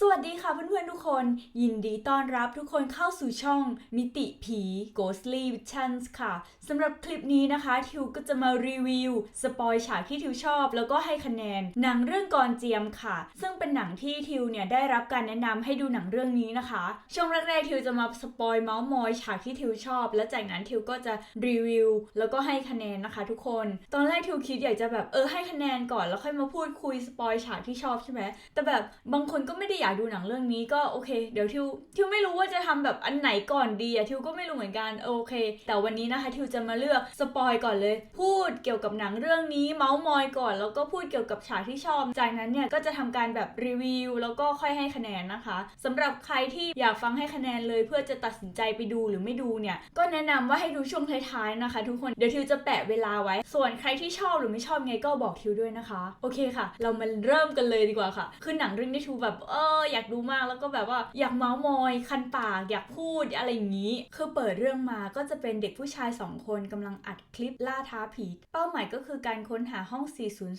สวัสดีค่ะเพื่อนๆทุกคน ยินดีต้อนรับทุกคนเข้าสู่ช่องมิติผี Ghostly Visions ค่ะสำหรับคลิปนี้นะคะ ทิวก็จะมารีวิว สปอยฉากที่ทิวชอบ แล้วก็ให้คะแนน หนังเรื่องกรเจียมค่ะ ซึ่งเป็นหนังที่ทิวเนี่ยได้รับการแนะนำให้ดูหนังเรื่องนี้นะคะ ช่วงแรกๆทิวจะมาสปอยเมาส์มอยฉากที่ทิวชอบ แล้วจากนั้นทิวก็จะรีวิว แล้วก็ให้คะแนนนะคะ ทุกคน ตอนแรกทิวคิดอยากจะแบบเออให้คะแนนก่อนแล้วค่อยมาพูดคุยสปอยฉากที่ชอบใช่ไหมแต่แบบบางคนก็ไม่ได้อยากดูหนังเรื่องนี้ก็โอเค เดี๋ยวทิวทิวไม่รู้ว่าจะทำแบบอันไหนก่อนดีอะทิวก็ไม่รู้เหมือนกันโอเค แต่วันนี้นะคะทิวจะมาเลือกสปอยก่อนเลย พูดเกี่ยวกับหนังเรื่องนี้ เมาส์มอยก่อน แล้วก็พูดเกี่ยวกับฉากที่ชอบ จากนั้นเนี่ยก็จะทำการแบบรีวิวแล้วก็ค่อยให้คะแนนนะคะสำหรับใครที่อยากฟังให้คะแนนเลย เพื่อจะตัดสินใจไปดูหรือไม่ดูเนี่ยก็แนะนำว่าให้ดูช่วงท้ายๆนะคะ ทุกคนเดี๋ยวทิวจะแปะเวลาไว้ ส่วนใครที่ชอบหรือไม่ชอบไงก็บอกทิวด้วยนะคะ โอเคค่ะ เรามาเริ่มกันเลยดีกว่าค่ะ คือหนังเรื่องนี้ทิวแบบเอออยากดูมากแล้วก็แบบว่าอยากเมาส์มอยคันปากอยากพูดอะไรอย่างนี้ คือเปิดเรื่องมาก็จะเป็นเด็กผู้ชายสองคนกำลังอัดคลิปล่าท้าผี เป้าหมายก็คือการค้นหาห้อง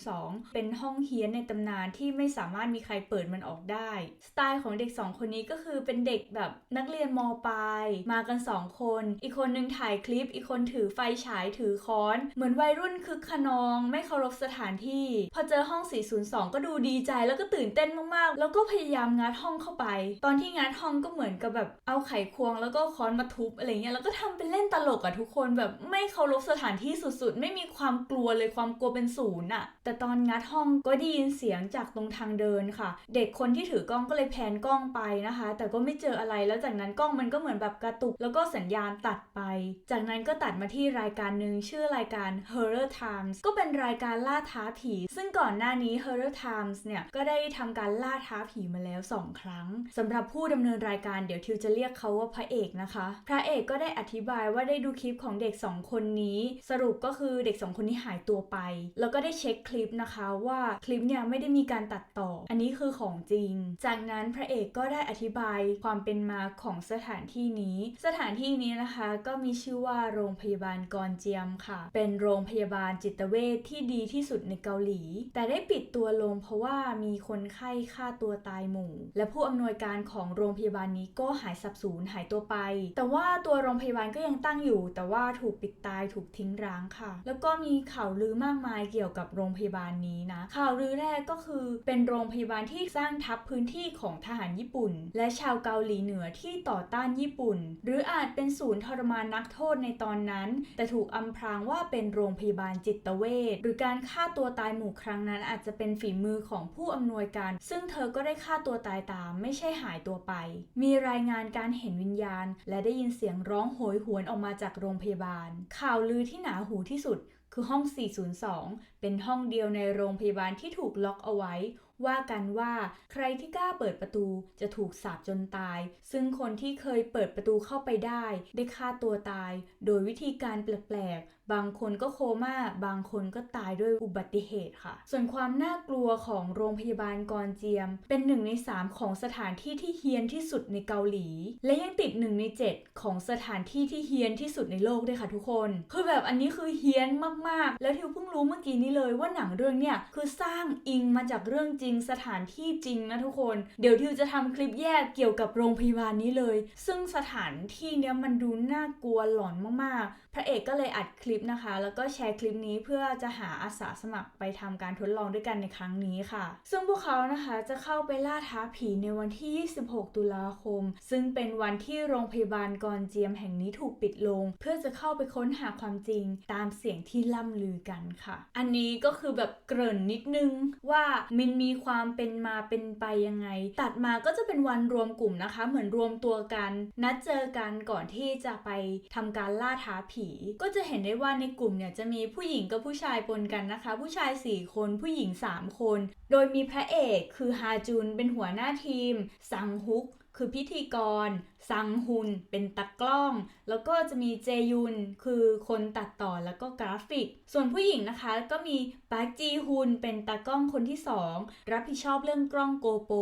402 เป็นห้องเฮียนในตำนานที่ไม่สามารถมีใครเปิดมันออกได้ สไตล์ของเด็กสองคนนี้ก็คือเป็นเด็กแบบนักเรียนมปลายมากันสองคน อีกคนนึงถ่ายคลิป อีกคนถือไฟฉายถือค้อน เหมือนวัยรุ่นคึกขนองไม่เคารพสถานที่ พอเจอห้อง 402 ก็ดูดีใจแล้วก็ตื่นเต้นมากๆ แล้วก็พยายามงัดห้องเข้าไป ตอนที่งัดห้องก็เหมือนกับแบบเอาไขควงแล้วก็ค้อนมาทุบอะไรเงี้ยแล้วก็ทำเป็นเล่นตลกอะทุกคนแบบไม่เคารพสถานที่สุดๆ ไม่มีความกลัวเลยความกลัวเป็นศูนย์อะแต่ตอนงัดห้องก็ได้ยินเสียงจากตรงทางเดินค่ะ เด็กคนที่ถือกล้องก็เลยแพนกล้องไปนะคะ แต่ก็ไม่เจออะไรแล้วจากนั้นกล้องมันก็เหมือนแบบกระตุก แล้วก็สัญญาณตัดไป จากนั้นก็ตัดมาที่รายการหนึ่งชื่อรายการ Horror Times ก็เป็นรายการล่าท้าผี ซึ่งก่อนหน้านี้ Horror Times เนี่ยก็ได้ทำการล่าท้าผีมาแล้ว 2 ครั้งสำหรับผู้ดำเนินรายการเดี๋ยวทิวจะเรียกเขาว่าพระเอกนะคะ พระเอกก็ได้อธิบายว่าได้ดูคลิปของเด็ก 2 คนนี้ สรุปก็คือเด็ก 2 คนนี้หายตัวไป แล้วก็ได้เช็คคลิปนะคะว่าคลิปเนี่ยไม่ได้มีการตัดต่อ อันนี้คือของจริง จากนั้นพระเอกก็ได้อธิบายความเป็นมาของสถานที่นี้ สถานที่นี้นะคะก็มีชื่อว่าโรงพยาบาลกอนเจียมค่ะ เป็นโรงพยาบาลจิตเวชที่ดีที่สุดในเกาหลี แต่ได้ปิดตัวลงเพราะว่ามีคนไข้ฆ่าตัวตายหมู่ และผู้อำนวยการของโรงพยาบาลนี้ก็หายสับสูญหายตัวไป แต่ว่าตัวโรงพยาบาลก็ยังตั้งอยู่ แต่ว่าถูกปิดตายถูกทิ้งร้างค่ะ แล้วก็มีข่าวลือมากมายเกี่ยวกับโรงพยาบาลนี้นะ ข่าวลือแรกก็คือเป็นโรงพยาบาลที่สร้างทับพื้นที่ของทหารญี่ปุ่น และชาวเกาหลีเหนือที่ต่อต้านญี่ปุ่น หรืออาจเป็นศูนย์ทรมานนักโทษในตอนนั้น แต่ถูกอำพรางว่าเป็นโรงพยาบาลจิตเวชหรือการฆ่าตัวตายหมู่ครั้งนั้นอาจจะเป็นฝีมือของผู้อำนวยการ ซึ่งเธอก็ได้ฆ่าตัวตายตามไม่ใช่หายตัวไป มีรายงานการเห็นวิญญาณ และได้ยินเสียงร้องโหยหวนออกมาจากโรงพยาบาล ข่าวลือที่หนาหูที่สุดคือห้อง 402 เป็นห้องเดียวในโรงพยาบาลที่ถูกล็อกเอาไว้ ว่ากันว่าใครที่กล้าเปิดประตูจะถูกสาปจนตาย ซึ่งคนที่เคยเปิดประตูเข้าไปได้ ได้ฆ่าตัวตาย โดยวิธีการแปลกๆ บางคนก็โคม่า บางคนก็ตายด้วยอุบัติเหตุค่ะ ส่วนความน่ากลัวของโรงพยาบาลกอนเจียม เป็นหนึ่งในสามของสถานที่ที่เฮี้ยนที่สุดในเกาหลี และยังติดหนึ่งในเจ็ดของสถานที่ที่เฮี้ยนที่สุดในโลกด้วยค่ะทุกคน คือแบบอันนี้คือเฮี้ยนมากๆ แล้วทิวเพิ่งรู้เมื่อกี้นี้เลยว่าหนังเรื่องเนี่ยคือสร้างอิงมาจากเรื่องจริงสถานที่จริงนะทุกคน เดี๋ยวทิวจะทำคลิปแยกเกี่ยวกับโรงพยาบาลนี้เลย ซึ่งสถานที่เนี้ยมันดูน่ากลัวหลอนมากๆ พระเอกก็เลยอัดคลิปนะคะ แล้วก็แชร์คลิปนี้เพื่อจะหาอาสาสมัครไปทำการทดลองด้วยกันในครั้งนี้ค่ะ ซึ่งพวกเขานะคะจะเข้าไปล่าท้าผีในวันที่ 26 ตุลาคม ซึ่งเป็นวันที่โรงพยาบาลกอนเจียมแห่งนี้ถูกปิดลง เพื่อจะเข้าไปค้นหาความจริงตามเสียงที่ล่ำลือกันค่ะ อันนี้ก็คือแบบเกริ่นนิดนึงว่ามันมีความเป็นมาเป็นไปยังไง ตัดมาก็จะเป็นวันรวมกลุ่มนะคะ เหมือนรวมตัวกัน นัดเจอกันก่อนที่จะไปทำการล่าท้าผี ก็จะเห็นได้ว่า่าในกลุ่มเนี่ยจะมีผู้หญิงกับผู้ชายปนกันนะคะ ผู้ชาย 4 คนผู้หญิง 3 คน โดยมีพระเอกคือฮาจุนเป็นหัวหน้าทีม ซังฮุกคือพิธีกร ซังฮุนเป็นตากล้อง แล้วก็จะมีเจยุนคือคนตัดต่อแล้วก็กราฟิก ส่วนผู้หญิงนะคะก็มีปาร์จีฮุนเป็นตากล้องคนที่ 2 รับผิดชอบเรื่องกล้องโกโปร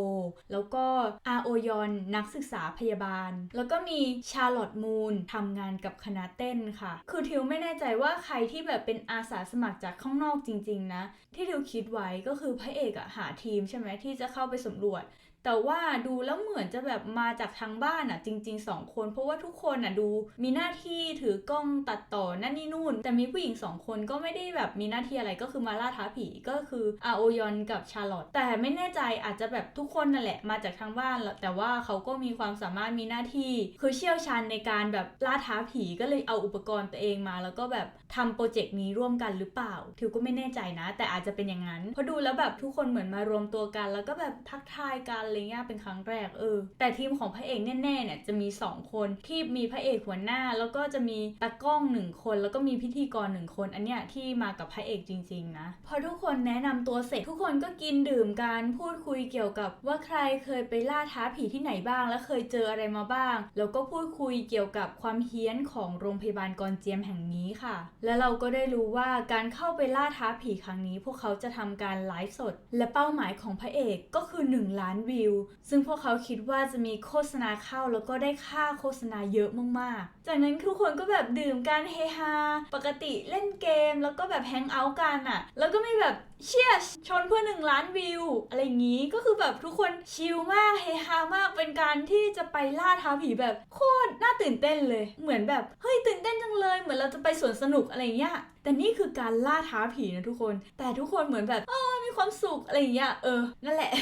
แล้วก็อาโอยอนนักศึกษาพยาบาล แล้วก็มีชาร์ลอตมูนทำงานกับคณะเต้นค่ะ คือทิวไม่แน่ใจว่าใครที่แบบเป็นอาสาสมัครจากข้างนอกจริง ๆ นะ ที่ทิวคิดไว้ก็คือพระเอกอะหาทีมใช่ไหมที่จะเข้าไปสำรวจ แต่ว่าดูแล้วเหมือนจะแบบมาจากทางบ้านอะจริงๆสองคน เพราะว่าทุกคนอะดูมีหน้าที่ถือกล้องตัดต่อนั่นนี่นู่น แต่มีผู้หญิงสองคนก็ไม่ได้แบบมีหน้าที่อะไรก็คือมาล่าท้าผีก็คืออาโอยอนกับชาร์ลอตแต่ไม่แน่ใจอาจจะแบบทุกคนนั่นแหละมาจากทางบ้านแหละแต่ว่าเขาก็มีความสามารถมีหน้าที่ คือเชี่ยวชาญในการแบบล่าท้าผีก็เลยเอาอุปกรณ์ตัวเองมา แล้วก็แบบทำโปรเจกต์นี้ร่วมกันหรือเปล่า ทิวก็ไม่แน่ใจนะ แต่อาจจะเป็นอย่างนั้นเพราะดูแล้วแบบทุกคนเหมือนมารวมตัวกัน แล้วก็แบบทักทายกันอะไรเงี้ยเป็นครั้งแรกเออแต่ทีมของพระเอกแน่ๆเนี่ยจะมี 2 คนที่มีพระเอกหัวหน้า แล้วก็จะมีตากล้องหนึ่งคน แล้วก็มีพิธีกรหนึ่งคน อันเนี้ยที่มากับพระเอกจริง ๆ นะพอทุกคนแนะนำตัวเสร็จทุกคนก็กินดื่มกันพูดคุยเกี่ยวกับว่าใครเคยไปล่าท้าผีที่ไหนบ้าง และเคยเจออะไรมาบ้าง แล้วก็พูดคุยเกี่ยวกับความเฮี้ยนของโรงพยาบาลกอนเจียมแห่งนี้ค่ะ และเราก็ได้รู้ว่าการเข้าไปล่าท้าผีครั้งนี้ พวกเขาจะทำการไลฟ์สด และเป้าหมายของพระเอกก็คือ 1 ล้านวิว ซึ่งพวกเขาคิดว่าจะมีโฆษณาเข้าแล้วก็็ได้ค่าโฆษณาเยอะมากๆ จากนั้นทุกคนก็แบบดื่มกันเฮฮา ปกติเล่นเกมแล้วก็แบบแฮงเอาท์กันอะแล้วก็ไมีแบบเชียร์ชนเพื่อ1ล้านวิว อะไรอย่างนี้ก็คือแบบทุกคนชิลมากเฮฮามากเป็นการที่จะไปล่าท้าผีแบบโคตรน่าตื่นเต้นเลย เหมือนแบบเฮ้ยตื่นเต้นจังเลย เหมือนเราจะไปสวนสนุกอะไรอย่างเงี้ยแต่นี่คือการล่าท้าผีนะทุกคน แต่ทุกคนเหมือนแบบเออมีความสุขอะไรอย่างเงี้ยเออนั่นแหละ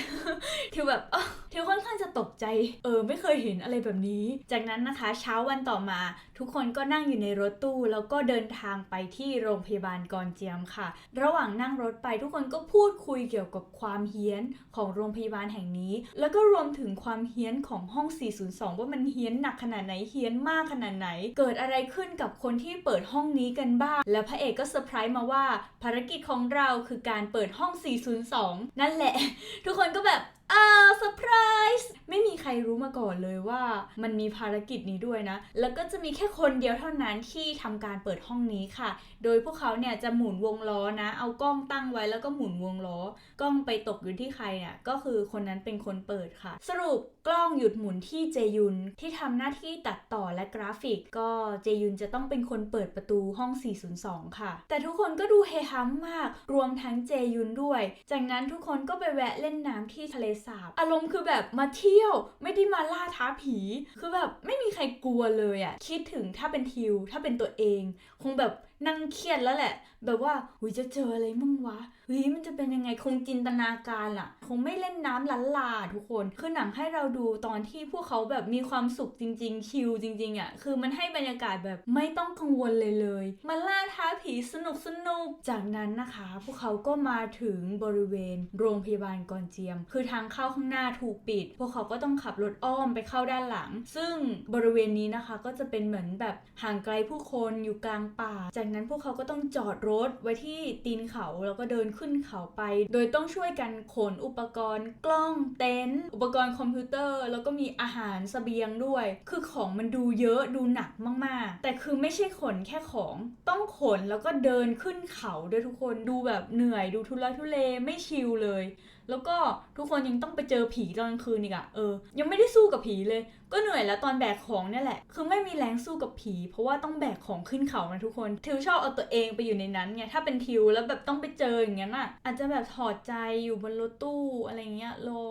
ทิวแบบ เออค่อนข้างจะตกใจ เออ ไม่เคยเห็นอะไรแบบนี้ จากนั้นนะคะ เช้าวันต่อมา ทุกคนก็นั่งอยู่ในรถตู้ แล้วก็เดินทางไปที่โรงพยาบาลกอนเจียมค่ะ ระหว่างนั่งรถไปทุกคนก็พูดคุยเกี่ยวกับความเฮี้ยนของโรงพยาบาลแห่งนี้ แล้วก็รวมถึงความเฮี้ยนของห้อง 402 ว่ามันเฮี้ยนหนักขนาดไหนเฮี้ยนมากขนาดไหน เกิดอะไรขึ้นกับคนที่เปิดห้องนี้กันบ้าง แล้วพระเอกก็เซอร์ไพรส์มาว่าภารกิจของเราคือการเปิดห้อง 402 นั่นแหละ ทุกคนก็แบบ อ่าเซอร์ไพรส์ไม่มีใครรู้มาก่อนเลยว่ามันมีภารกิจนี้ด้วยนะ แล้วก็จะมีแค่คนเดียวเท่านั้นที่ทำการเปิดห้องนี้ค่ะ โดยพวกเขาเนี่ยจะหมุนวงล้อนะ เอากล้องตั้งไว้แล้วก็หมุนวงล้อกล้องไปตกอยู่ที่ใครเนี่ยก็คือคนนั้นเป็นคนเปิดค่ะ สรุปกล้องหยุดหมุนที่เจยุนที่ทำหน้าที่ตัดต่อและกราฟิก ก็เจยุนจะต้องเป็นคนเปิดประตูห้อง 402 ค่ะ แต่ทุกคนก็ดูเฮฮัมมาก รวมทั้งเจยุนด้วย จากนั้นทุกคนก็ไปแวะเล่นน้ำที่ทะเลสาบ อารมณ์คือแบบมาเที่ยว ไม่ได้มาล่าท้าผี คือแบบไม่มีใครกลัวเลยอะคิดถึงถ้าเป็นทิว ถ้าเป็นตัวเอง คงแบบนั่งเครียดแล้วแหละ แบบว่าหุยจะเจออะไรมั่งวะเฮ้ยมันจะเป็นยังไงคงจินตนาการล่ะ คงไม่เล่นน้ำลันลาทุกคนคือหนังให้เราดูตอนที่พวกเขาแบบมีความสุขจริง ๆ ชิลจริง ๆอะ่ะคือมันให้บรรยากาศแบบไม่ต้องกังวลเลยเลยมาล่าท้าผีสนุกสนุกจากนั้นนะคะ พวกเขาก็มาถึงบริเวณโรงพยาบาลกอนเจียม คือทางเข้าข้างหน้าถูกปิด พวกเขาก็ต้องขับรถอ้อมไปเข้าด้านหลัง ซึ่งบริเวณนี้นะคะก็จะเป็นเหมือนแบบห่างไกลผู้คนอยู่กลางป่า จากนั้นพวกเขาก็ต้องจอดรถไว้ที่ตีนเขาแล้วก็เดินขึ้นขึ้นเขาไป โดยต้องช่วยกันขนอุปกรณ์ กล้องเต็นท์อุปกรณ์คอมพิวเตอร์ แล้วก็มีอาหารเสบียงด้วย คือของมันดูเยอะดูหนักมากๆ แต่คือไม่ใช่ขนแค่ของต้องขนแล้วก็เดินขึ้นเขาด้วยทุกคนดูแบบเหนื่อยดูทุลักทุเลไม่ชิลเลย แล้วก็ทุกคนยังต้องไปเจอผีตอนกลางคืนอีกอะเออ ยังไม่ได้สู้กับผีเลย ก็เหนื่อยแล้วตอนแบกของเนี่ยแหละ คือไม่มีแรงสู้กับผี เพราะว่าต้องแบกของขึ้นเขานะทุกคน ทิวชอบเอาตัวเองไปอยู่ในนั้นไง ถ้าเป็นทิวแล้วแบบต้องไปเจออย่างนั้นอะอาจจะแบบถอดใจอยู่บนรถตู้อะไรเงี้ยรอ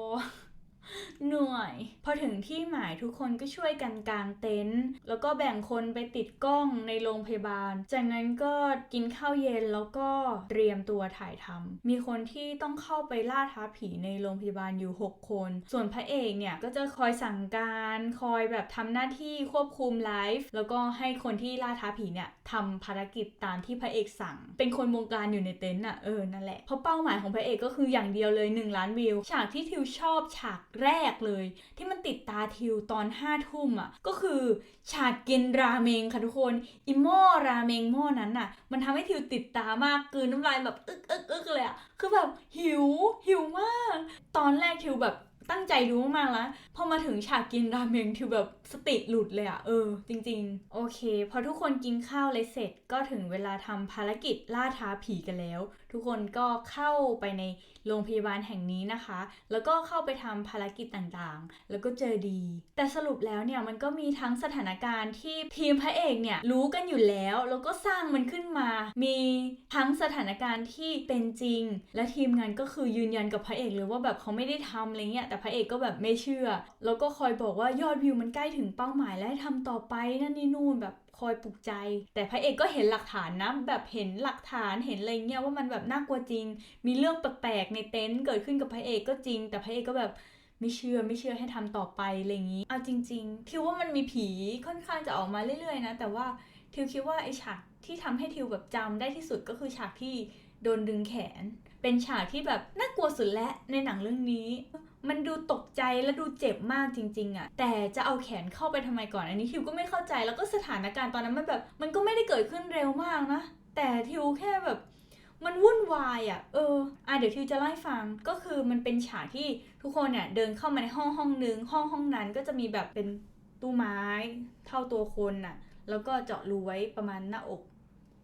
หนื่อยพอถึงที่หมายทุกคนก็ช่วยกันกางเต็นท์แล้วก็แบ่งคนไปติดกล้องในโรงพยาบาล จากนั้นก็กินข้าวเย็นแล้วก็เตรียมตัวถ่ายทำมีคนที่ต้องเข้าไปล่าท้าผีในโรงพยาบาลอยู่ 6 คน ส่วนพระเอกเนี่ยก็จะคอยสั่งการคอยแบบทำหน้าที่ควบคุมไลฟ์แล้วก็ให้คนที่ล่าท้าผีเนี่ยทำภารกิจตามที่พระเอกสั่ง เป็นคนวงการอยู่ในเต็นท์อะเออนั่นแหละเพราะเป้าหมายของพระเอกก็คืออย่างเดียวเลย1ล้านวิวฉากที่ทิวชอบฉากแรกเลย ที่มันติดตาทิวตอนห้าทุ่มอะก็คือฉากกินราเมงค่ะทุกคนอิหม้อราเมงหม้อนั้นน่ะ มันทำให้ทิวติดตามากกลืนน้ำลายแบบอึกอึกอึกเลยอะคือแบบหิวหิวมาก ตอนแรกทิวแบบ ตั้งใจดูมากๆแล้วพอมาถึงฉากกินราเมงทิวแบบสติหลุดเลยอะเออ จริง ๆ โอเค พอทุกคนกินข้าวเลยเสร็จก็ถึงเวลาทำภารกิจล่าท้าผีกันแล้ว ทุกคนก็เข้าไปในโรงพยาบาลแห่งนี้นะคะ แล้วก็เข้าไปทำภารกิจต่างๆ แล้วก็เจอดี แต่สรุปแล้วเนี่ยมันก็มีทั้งสถานการณ์ที่ทีมพระเอกเนี่ยรู้กันอยู่แล้ว แล้วก็สร้างมันขึ้นมา มีทั้งสถานการณ์ที่เป็นจริง และทีมงานก็คือยืนยันกับพระเอกเลยว่าแบบเขาไม่ได้ทำอะไรเงี้ยแต่พระเอกก็แบบไม่เชื่อ แล้วก็คอยบอกว่ายอดวิวมันใกล้ถึงเป้าหมายแล้วให้ทำต่อไปนั่นนี่นู่นแบบคอยปลุกใจ แต่พระเอกก็เห็นหลักฐานนะแบบเห็นหลักฐานเห็นอะไรเงี้ยว่ามันแบบน่ากลัวจริง มีเรื่องแปลกๆในเต็นท์เกิดขึ้นกับพระเอกก็จริง แต่พระเอกก็แบบไม่เชื่อไม่เชื่อให้ทำต่อไปอะไรอย่างนี้เอาจริงๆทิวว่ามันมีผีค่อนข้างจะออกมาเรื่อยๆนะ แต่ว่าทิวคิดว่าไอฉากที่ทำให้ทิวแบบจำได้ที่สุดก็คือฉากที่โดนดึงแขน เป็นฉากที่แบบน่ากลัวสุดและในหนังเรื่องนี้ มันดูตกใจและดูเจ็บมากจริง ๆอะแต่จะเอาแขนเข้าไปทำไมก่อน อันนี้ทิวก็ไม่เข้าใจแล้วก็สถานการณ์ตอนนั้นมันแบบ มันก็ไม่ได้เกิดขึ้นเร็วมากนะ แต่ทิวแค่แบบ มันวุ่นวายอะ่ะ เออ อะเดี๋ยวทิวจะเล่าให้ฟัง ก็คือมันเป็นฉากที่ทุกคนเนี่ยเดินเข้ามาในห้องห้องนึง ห้องห้องนั้นก็จะมีแบบเป็นตู้ไม้ เท่าตัวคนน่ะ แล้วก็เจาะรูไว้ประมาณหน้าอก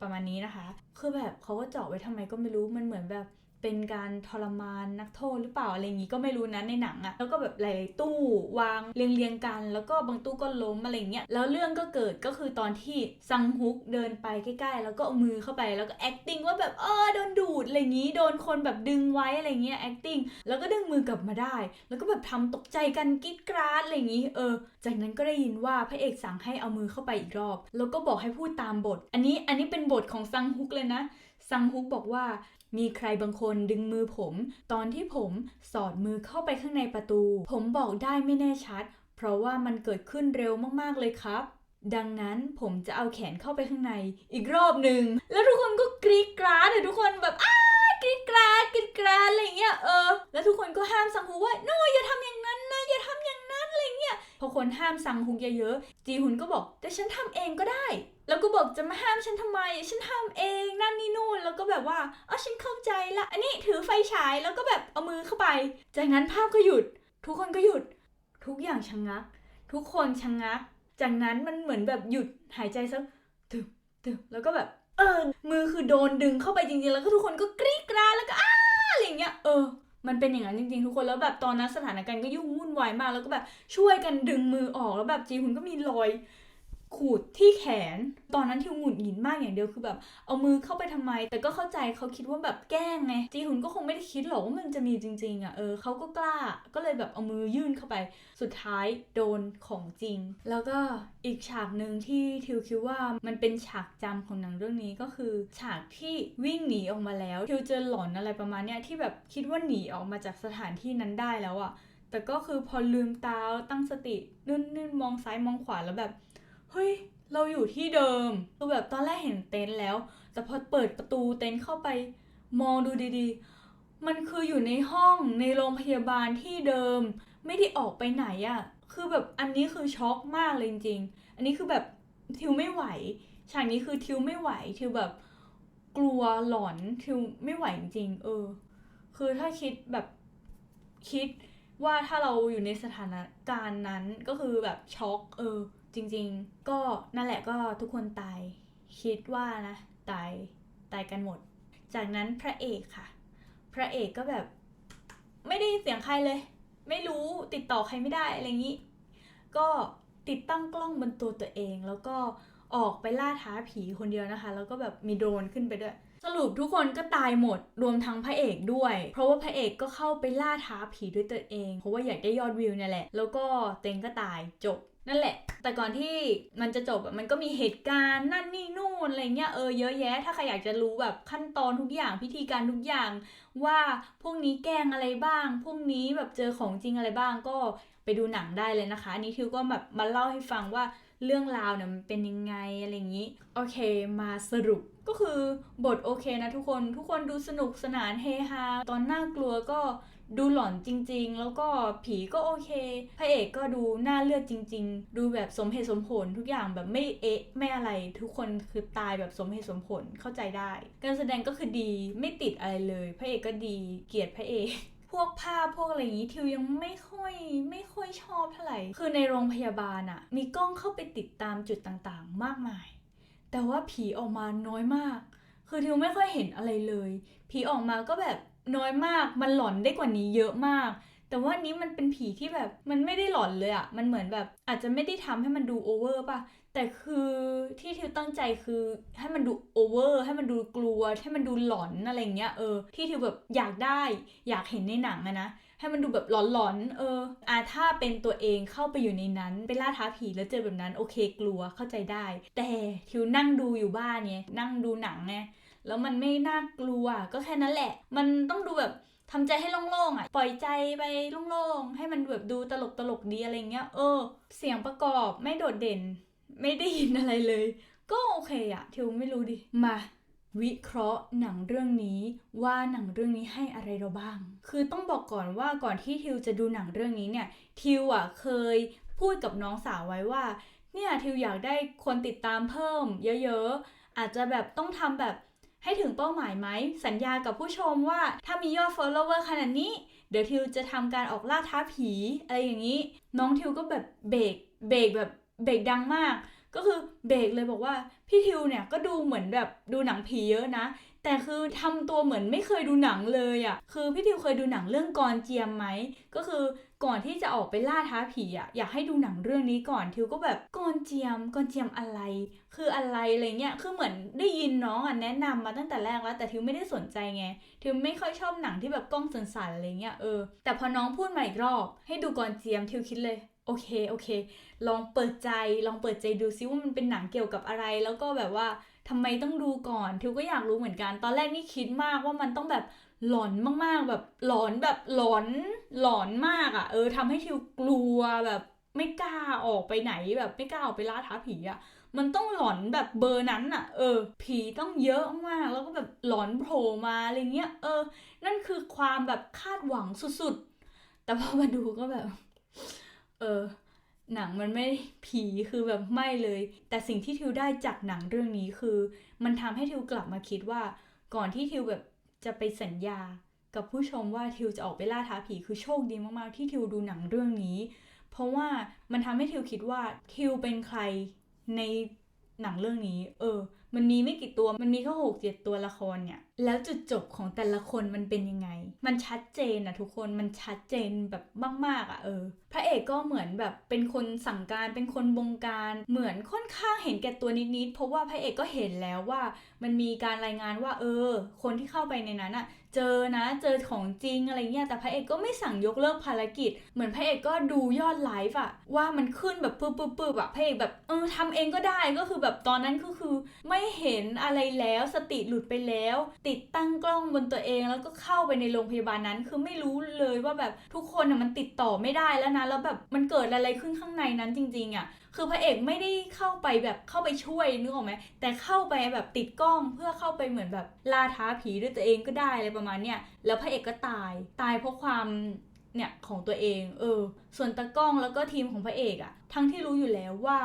ประมาณนี้นะคะ คือแบบเขาก็เจาะไว้ทำไมก็ไม่รู้ มันเหมือนแบบ เป็นการทรมานนักโทษหรือเปล่าอะไรอย่างงี้ก็ไม่รู้นะในหนังอะแล้วก็แบบหลายๆตู้วางเรียงๆกัน แล้วก็บางตู้ก็ล้มอะไรเงี้ยแล้วเรื่องก็เกิดก็คือตอนที่ซังฮุกเดินไปใกล้ๆ แล้วก็เอามือเข้าไปแล้วก็ acting ว่าแบบเออโดนดูดอะไรอย่างงี้โดนคนแบบดึงไว้อะไรเงี้ย acting แล้วก็ดึงมือกลับมาได้ แล้วก็แบบทำตกใจกันกรีดกราดอะไรอย่างงี้เออ จากนั้นก็ได้ยินว่าพระเอกสั่งให้เอามือเข้าไปอีกรอบ แล้วก็บอกให้พูดตามบท อันนี้อันนี้เป็นบทของซังฮุกเลยนะซังฮุกบอกว่า มีใครบางคนดึงมือผม ตอนที่ผมสอดมือเข้าไปข้างในประตู ผมบอกได้ไม่แน่ชัด เพราะว่ามันเกิดขึ้นเร็วมากๆเลยครับ ดังนั้นผมจะเอาแขนเข้าไปข้างใน อีกรอบหนึ่ง แล้วทุกคนก็กรีดกราดเลยทุกคนแบบอ้ากรีดกราดกรีดกราดอะไรเงี้ยเออ แล้วทุกคนก็ห้ามซังฮุกว่าโนอย่าทำอย่างนั้นนะอย่าทำอย่าง นั้นอะไรเงี้ยพอคนห้ามซังฮุกเยอะๆจีฮุนก็บอกแต่ฉันทำเองก็ได้ แล้วก็บอกจะมาห้ามฉันทำไม ฉันทำเองนั่นนี่นู่นแล้วก็แบบว่าอ๋อฉันเข้าใจละ อันนี้ถือไฟฉายแล้วก็แบบเอามือเข้าไป จากนั้นภาพก็หยุด ทุกคนก็หยุด ทุกอย่างชะงงัก ทุกคนชะงงัก จากนั้นมันเหมือนแบบหยุดหายใจสักตึบตึบแล้วก็แบบเออมือคือโดนดึงเข้าไปจริงๆแล้วก็ทุกคนก็กรี๊ดกราดแล้วก็อ้าอะไรเงี้ยเออ มันเป็นอย่างนั้นจริงๆทุกคนแล้วแบบตอนนั้นสถานการณ์ก็ยุ่งวุ่นวายมากแล้วก็แบบช่วยกันดึงมือออกแล้วแบบจีฮุนก็มีรอย ขูดที่แขน ตอนนั้นทิวหงุดหงิดมากอย่างเดียวคือแบบ เอามือเข้าไปทำไม แต่ก็เข้าใจเขาคิดว่าแบบแกล้งไงจีฮุนก็คงไม่ได้คิดหรอกว่ามันจะมีจริง ๆอะเออเขาก็กล้าก็เลยแบบเอามือยื่นเข้าไปสุดท้ายโดนของจริง แล้วก็อีกฉากหนึ่งที่ทิวคิดว่ามันเป็นฉากจำของหนังเรื่องนี้ก็คือ ฉากที่วิ่งหนีออกมาแล้วทิวเจอหลอนอะไรประมาณเนี้ยที่แบบคิดว่าหนีออกมาจากสถานที่นั้นได้แล้วอะแต่ก็คือพอลืมตาตั้งสติ นื่นๆมองซ้ายมองขวาแล้วแบบ เฮ้ย เราอยู่ที่เดิมคือแบบตอนแรกเห็นเต็นท์แล้ว แต่พอเปิดประตูเต็นท์เข้าไปมองดูดีๆ มันคืออยู่ในห้องในโรงพยาบาลที่เดิม ไม่ได้ออกไปไหนอะ่ะ คือแบบอันนี้คือช็อกมากเลยจริงๆ อันนี้คือแบบทิวไม่ไหว ฉากนี้คือทิวไม่ไหว ทิวแบบกลัวหลอนทิวไม่ไหวจริงๆ เออ คือถ้าคิดแบบคิดว่าถ้าเราอยู่ในสถานการณ์นั้นก็คือแบบช็อกเออ จริง ๆ ก็นั่นแหละก็ทุกคนตาย คิดว่านะ ตายตายกันหมด จากนั้นพระเอกค่ะ พระเอกก็แบบ ไม่ได้ยินเสียงใครเลย ไม่รู้ติดต่อใครไม่ได้อะไรอย่างนี้ ก็ติดตั้งกล้องบนตัวตัวเอง แล้วก็ออกไปล่าท้าผีคนเดียวนะคะ แล้วก็แบบมีโดรนขึ้นไปด้วยสรุปทุกคนก็ตายหมดรวมทั้งพระเอกด้วย เพราะว่าพระเอกก็เข้าไปล่าท้าผีด้วยตัวเอง เพราะว่าอยากได้ยอดวิวเนี่ยแหละ แล้วก็เต็งก็ตายจบ นั่นแหละ แต่ก่อนที่มันจะจบมันก็มีเหตุการณ์นั่นนี่นู่นอะไรเงี้ยเออเยอะแยะ ถ้าใครอยากจะรู้แบบขั้นตอนทุกอย่างพิธีการทุกอย่าง ว่าพวกนี้แกล้งอะไรบ้าง พวกนี้แบบเจอของจริงอะไรบ้างก็ไปดูหนังได้เลยนะคะอันนี้ทิวก็แบบมาเล่าให้ฟังว่าเรื่องราวเนี่ยมันเป็นยังไงอะไรอย่างนี้ โอเคมาสรุปก็คือบทโอเคนะทุกคนทุกคนดูสนุกสนานเฮฮาตอนน่ากลัวก็ ดูหลอนจริง ๆ แล้วก็ผีก็โอเค พระเอกก็ดูน่าเลือดจริง ๆ ดูแบบสมเหตุสมผลทุกอย่างแบบไม่เอ๊ะไม่อะไร ทุกคนคือตายแบบสมเหตุสมผลเข้าใจได้ การแสดงก็คือดีไม่ติดอะไรเลย พระเอกก็ดีเกลียดพระเอกพวกภาพพวกอะไรอย่างนี้ทิวยังไม่ค่อยไม่ค่อยชอบเท่าไหร่ คือในโรงพยาบาลอะมีกล้องเข้าไปติดตามจุดต่างๆ มากมาย แต่ว่าผีออกมาน้อยมาก คือทิวไม่ค่อยเห็นอะไรเลย ผีออกมาก็แบบ น้อยมากมันหลอนได้กว่านี้เยอะมาก แต่ว่านี้มันเป็นผีที่แบบมันไม่ได้หลอนเลยอะมันเหมือนแบบ อาจจะไม่ได้ทำให้มันดูโอเวอร์ป่ะแต่คือที่ทิวตั้งใจคือให้มันดูโอเวอร์ให้มันดูกลัว ให้มันดูหลอนอะไรเงี้ยเออที่ทิวแบบอยากได้ อยากเห็นในหนังอะนะให้มันดูแบบหลอนๆ เอออะถ้าเป็นตัวเองเข้าไปอยู่ในนั้นไปล่าท้าผีแล้วเจอแบบนั้นโอเคกลัวเข้าใจได้ แต่ทิวนั่งดูอยู่บ้านเนี่ยนั่งดูหนังไง แล้วมันไม่น่ากลัวก็แค่นั้นแหละ มันต้องดูแบบทำใจให้โล่งๆอะ ปล่อยใจไปโล่งๆ ให้มันแบบดูตลกตลกดีอะไรเงี้ย เออ เสียงประกอบไม่โดดเด่น ไม่ได้ยินอะไรเลย ก็โอเคอะทิวไม่รู้ดิ มา วิเคราะห์หนังเรื่องนี้ว่าหนังเรื่องนี้ให้อะไรเราบ้าง คือต้องบอกก่อนว่าก่อนที่ทิวจะดูหนังเรื่องนี้เนี่ย ทิวอะเคยพูดกับน้องสาวไว้ว่า เนี่ยทิวอยากได้คนติดตามเพิ่ม เยอะๆ อาจจะแบบต้องทำแบบ ให้ถึงเป้าหมายไหม สัญญากับผู้ชมว่าถ้ามียอด follower ขนาดนี้ เดี๋ยวทิวจะทำการออกล่าท้าผีอะไรอย่างนี้ น้องทิวก็แบบเบรกเบรกแบบเบรกดังมาก ก็คือเบรกเลยบอกว่าพี่ทิวเนี่ยก็ดูเหมือนแบบดูหนังผีเยอะนะ แต่คือทำตัวเหมือนไม่เคยดูหนังเลยอะ่ะ คือพี่ทิวเคยดูหนังเรื่องกรเจียมไหม ก็คือก่อนที่จะออกไปล่าท้าผีอะ่ะ อยากให้ดูหนังเรื่องนี้ก่อนทิวก็แบบกรเจียมกรเจียมอะไร คืออะไรอะไรเงี้ย คือเหมือนได้ยินน้องอะแนะนำมาตั้งแต่แรกแล้ว แต่ทิวไม่ได้สนใจไง ทิวไม่ค่อยชอบหนังที่แบบกล้องสั่นๆอะไรเงี้ยเออ แต่พอน้องพูดมาอีกรอบให้ดูกรเจียมทิวคิดเลยโอเคโอเค ลองเปิดใจลองเปิดใจดูซิว่ามันเป็นหนังเกี่ยวกับอะไร แล้วก็แบบว่า ทำไมต้องดูก่อนทิวก็อยากรู้เหมือนกัน ตอนแรกนี่คิดมากว่ามันต้องแบบหลอนมากๆ แบบหลอนแบบหลอนหลอนมากอะ่ะ เออทำให้ทิวกลัวแบบไม่กล้าออกไปไหนแบบไม่กล้าออกไปล่าท้าผีอะ่ะ มันต้องหลอนแบบเบอร์นั้นอะ่ะ เออ ผีต้องเยอะมากแล้วก็แบบหลอนโผล่มาอะไรเงี้ย เออ นั่นคือความแบบคาดหวังสุดๆ แต่พอมาดูก็แบบ เออ หนังมันไม่ผีคือแบบไม่เลย แต่สิ่งที่ทิวได้จากหนังเรื่องนี้คือ มันทำให้ทิวกลับมาคิดว่า ก่อนที่ทิวแบบจะไปสัญญากับผู้ชมว่าทิวจะออกไปล่าท้าผีคือโชคดีมากๆที่ทิวดูหนังเรื่องนี้ เพราะว่ามันทำให้ทิวคิดว่าทิวเป็นใครในหนังเรื่องนี้ เออมันมีไม่กี่ตัวมันมีแค่หกเจ็ดตัวละครเนี่ย แล้วจุดจบของแต่ละคนมันเป็นยังไง มันชัดเจนอะทุกคนมันชัดเจนแบบมากๆอะเออ พระเอกก็เหมือนแบบเป็นคนสั่งการเป็นคนบงการเหมือนค่อนข้างเห็นแก่ตัวนิดๆเพราะว่าพระเอกก็เห็นแล้วว่า มันมีการรายงานว่า เออ คนที่เข้าไปในนั้นอะเจอนะเจอของจริงอะไรเงี้ยแต่พระเอกก็ไม่สั่งยกเลิกภารกิจ เหมือนพระเอกก็ดูยอดไลฟ์อะว่ามันขึ้นแบบปึ๊บปึ๊บปึ๊บอะพระเอกแบบเออทำเองก็ได้ก็คือแบบตอนนั้นก็คือไม่ไม่เห็นอะไรแล้วสติหลุดไปแล้ว ติดตั้งกล้องบนตัวเองแล้วก็เข้าไปในโรงพยาบาลนั้น คือไม่รู้เลยว่าแบบทุกคนอะมันติดต่อไม่ได้แล้วนะแล้วแบบมันเกิดอะไรขึ้นข้างในนั้นจริง ๆอะคือพระเอกไม่ได้เข้าไปแบบเข้าไปช่วยนึกออกไหมแต่เข้าไปแบบติดกล้องเพื่อเข้าไปเหมือนแบบล่าท้าผีด้วยตัวเองก็ได้อะไรประมาณเนี้ยแล้วพระเอกก็ตายตายเพราะความเนี่ยของตัวเอง เออ ส่วนตากล้องแล้วก็ทีมของพระเอกอะทั้งที่รู้อยู่แล้วว่า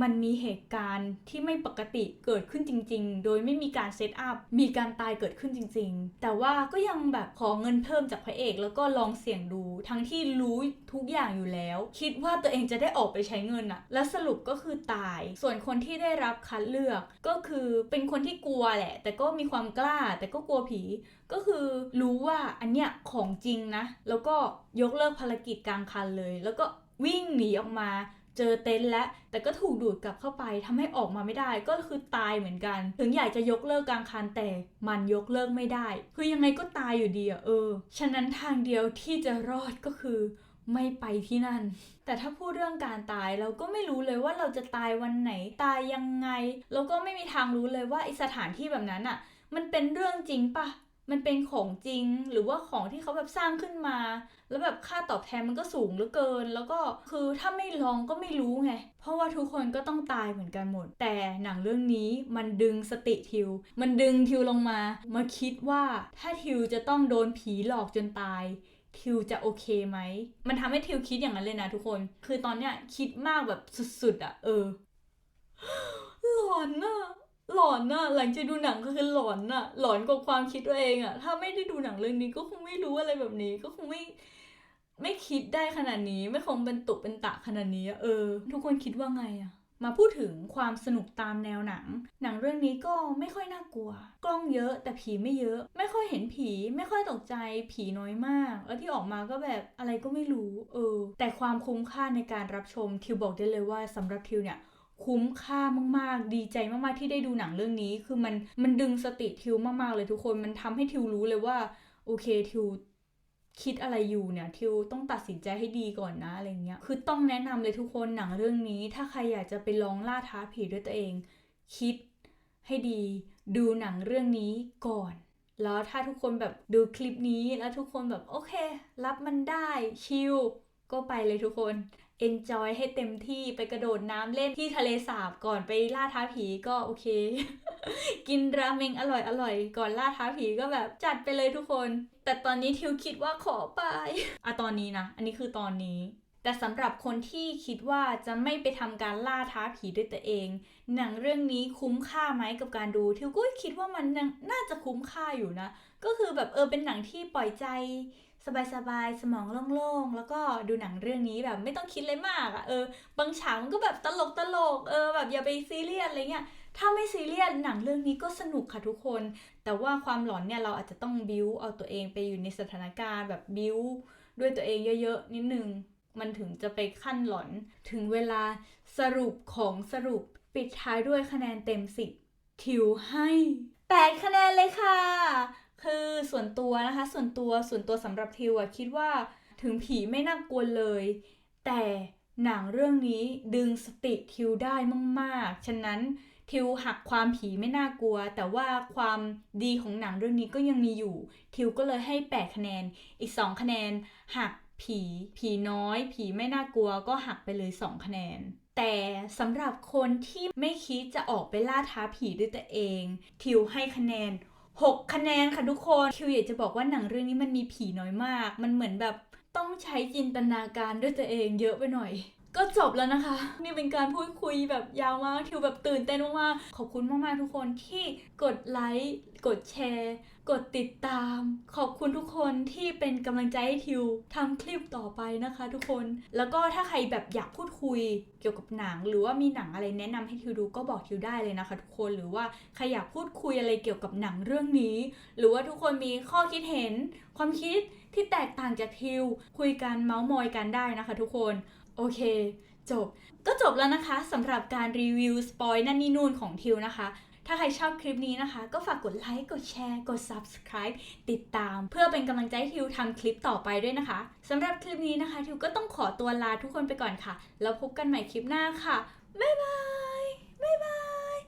มันมีเหตุการณ์ที่ไม่ปกติเกิดขึ้นจริง ๆ โดยไม่มีการเซตอัพ มีการตายเกิดขึ้นจริง ๆ แต่ว่าก็ยังแบบขอเงินเพิ่มจากพระเอก แล้วก็ลองเสี่ยงดู ทั้งที่รู้ทุกอย่างอยู่แล้ว คิดว่าตัวเองจะได้ออกไปใช้เงินอะและสรุปก็คือตาย ส่วนคนที่ได้รับคัดเลือกก็คือเป็นคนที่กลัวแหละ แต่ก็มีความกล้า แต่ก็กลัวผี ก็คือรู้ว่าอันเนี้ยของจริงนะ แล้วก็ยกเลิกภารกิจกลางคันเลย แล้วก็วิ่งหนีออกมา เจอเต็นท์แล้วแต่ก็ถูกดูดกลับเข้าไปทำให้ออกมาไม่ได้ก็คือตายเหมือนกัน ถึงอยากจะยกเลิกกลางคันแต่มันยกเลิกไม่ได้ คือยังไงก็ตายอยู่ดีอะเออ ฉะนั้นทางเดียวที่จะรอดก็คือไม่ไปที่นั่น แต่ถ้าพูดเรื่องการตายเราก็ไม่รู้เลยว่าเราจะตายวันไหนตายยังไง แล้วก็ไม่มีทางรู้เลยว่าไอสถานที่แบบนั้นอะมันเป็นเรื่องจริงปะมันเป็นของจริงหรือว่าของที่เขาแบบสร้างขึ้นมา แล้วแบบค่าตอบแทนมันก็สูงเหลือเกิน แล้วก็คือถ้าไม่ลองก็ไม่รู้ไง เพราะว่าทุกคนก็ต้องตายเหมือนกันหมด แต่หนังเรื่องนี้มันดึงสติทิว มันดึงทิวลงมา มาคิดว่าถ้าทิวจะต้องโดนผีหลอกจนตายทิวจะโอเคไหม มันทำให้ทิวคิดอย่างนั้นเลยนะทุกคน คือตอนเนี้ยคิดมากแบบสุดๆอะเออ หลอนอะหลอนอะหลังจากดูหนังก็คือหลอนอะหลอนกว่าความคิดตัวเองอะถ้าไม่ได้ดูหนังเรื่องนี้ก็คงไม่รู้อะไรแบบนี้ ก็คงไม่ ไม่คิดได้ขนาดนี้ไม่คงเป็นตุเป็นตะขนาดนี้ เออ ทุกคนคิดว่าไงอะมาพูดถึงความสนุกตามแนวหนัง หนังเรื่องนี้ก็ไม่ค่อยน่ากลัว กล้องเยอะแต่ผีไม่เยอะ ไม่ค่อยเห็นผี ไม่ค่อยตกใจ ผีน้อยมาก แล้วที่ออกมาก็แบบอะไรก็ไม่รู้ เออ แต่ความคุ้มค่าในการรับชมทิวบอกได้เลยว่าสำหรับทิวเนี่ยคุ้มค่ามาก ๆ ดีใจมาก ๆ ที่ได้ดูหนังเรื่องนี้ คือมันมันดึงสติทิวมาก ๆ เลยทุกคน มันทำให้ทิวรู้เลยว่า โอเคทิว คิดอะไรอยู่เนี่ยทิวต้องตัดสินใจให้ดีก่อนนะอะไรเงี้ยคือต้องแนะนำเลยทุกคนหนังเรื่องนี้ ถ้าใครอยากจะไปลองล่าท้าผีด้วยตัวเอง คิดให้ดี ดูหนังเรื่องนี้ก่อน แล้วถ้าทุกคนแบบดูคลิปนี้แล้วทุกคนแบบโอเค รับมันได้ชิลก็ไปเลยทุกคน enjoy ให้เต็มที่ไปกระโดดน้ำเล่นที่ทะเลสาบก่อนไปล่าท้าผีก็โอเค กินราเมงอร่อยอร่อยก่อนล่าท้าผีก็แบบจัดไปเลยทุกคน แต่ตอนนี้ทิวคิดว่าขอไปอะตอนนี้นะ อันนี้คือตอนนี้ แต่สำหรับคนที่คิดว่าจะไม่ไปทำการล่าท้าผีด้วยตัวเอง หนังเรื่องนี้คุ้มค่าไหมกับการดูทิวก็คิดว่ามันน่าจะคุ้มค่าอยู่นะ ก็คือแบบเออเป็นหนังที่ปล่อยใจ สบายๆ สมองโล่งๆ แล้วก็ดูหนังเรื่องนี้แบบไม่ต้องคิดเลยมากอะ่ะเออบางฉากมันก็แบบตลกตลกเออแบบอย่าไปซีเรียสอะไรเงี้ยถ้าไม่ซีเรียสหนังเรื่องนี้ก็สนุกค่ะทุกคน แต่ว่าความหลอนเนี่ยเราอาจจะต้องบิวเอาตัวเองไปอยู่ในสถานการณ์แบบบิวด้วยตัวเองเยอะๆนิดนึงมันถึงจะไปขั้นหลอนถึงเวลาสรุปของสรุปปิดท้ายด้วยคะแนนเต็มสิบทิวให้ 8 คะแนนเลยค่ะ คือส่วนตัวนะคะ ส่วนตัวส่วนตัวสำหรับทิวอะคิดว่าถึงผีไม่น่ากลัวเลย แต่หนังเรื่องนี้ดึงสติทิวได้มากๆ ฉะนั้นทิวหักความผีไม่น่ากลัว แต่ว่าความดีของหนังเรื่องนี้ก็ยังมีอยู่ ทิวก็เลยให้ 8 คะแนน อีก 2 คะแนน หักผี ผีน้อย ผีไม่น่ากลัวก็หักไปเลย 2 คะแนน แต่สำหรับคนที่ไม่คิดจะออกไปล่าท้าผีด้วยตัวเอง ทิวให้คะแนน 6 คะแนนค่ะทุกคนคิวอยากจะบอกว่าหนังเรื่องนี้มันมีผีน้อยมาก มันเหมือนแบบต้องใช้จินตนาการด้วยตัวเองเยอะไปหน่อย ก็จบแล้วนะคะ นี่เป็นการพูดคุยแบบยาวมากทิวแบบตื่นเต้นมากๆขอบคุณมากๆทุกคนที่กดไลค์กดแชร์ กดติดตาม ขอบคุณทุกคนที่เป็นกำลังใจให้ทิวทำคลิปต่อไปนะคะ ทุกคนแล้วก็ถ้าใครแบบอยากพูดคุยเกี่ยวกับหนัง หรือว่ามีหนังอะไรแนะนำให้ทิวดูก็บอกทิวได้เลยนะคะ ทุกคนหรือว่าใครอยากพูดคุยอะไรเกี่ยวกับหนังเรื่องนี้ หรือว่าทุกคนมีข้อคิดเห็น ความคิดที่แตกต่างจากทิวคุยกันเมาส์มอยกันได้นะคะ ทุกคน โอเค จบ ก็จบแล้วนะคะสำหรับการรีวิวสปอยนั่นนี่นู่นของทิวนะคะ ถ้าใครชอบคลิปนี้นะคะ ก็ฝากกดไลค์ กดแชร์ กด subscribe ติดตาม เพื่อเป็นกำลังใจให้ทิวทำคลิปต่อไปด้วยนะคะสำหรับคลิปนี้นะคะ ทิวก็ต้องขอตัวลาทุกคนไปก่อนค่ะ แล้วพบกันใหม่คลิปหน้าค่ะ บ๊ายบาย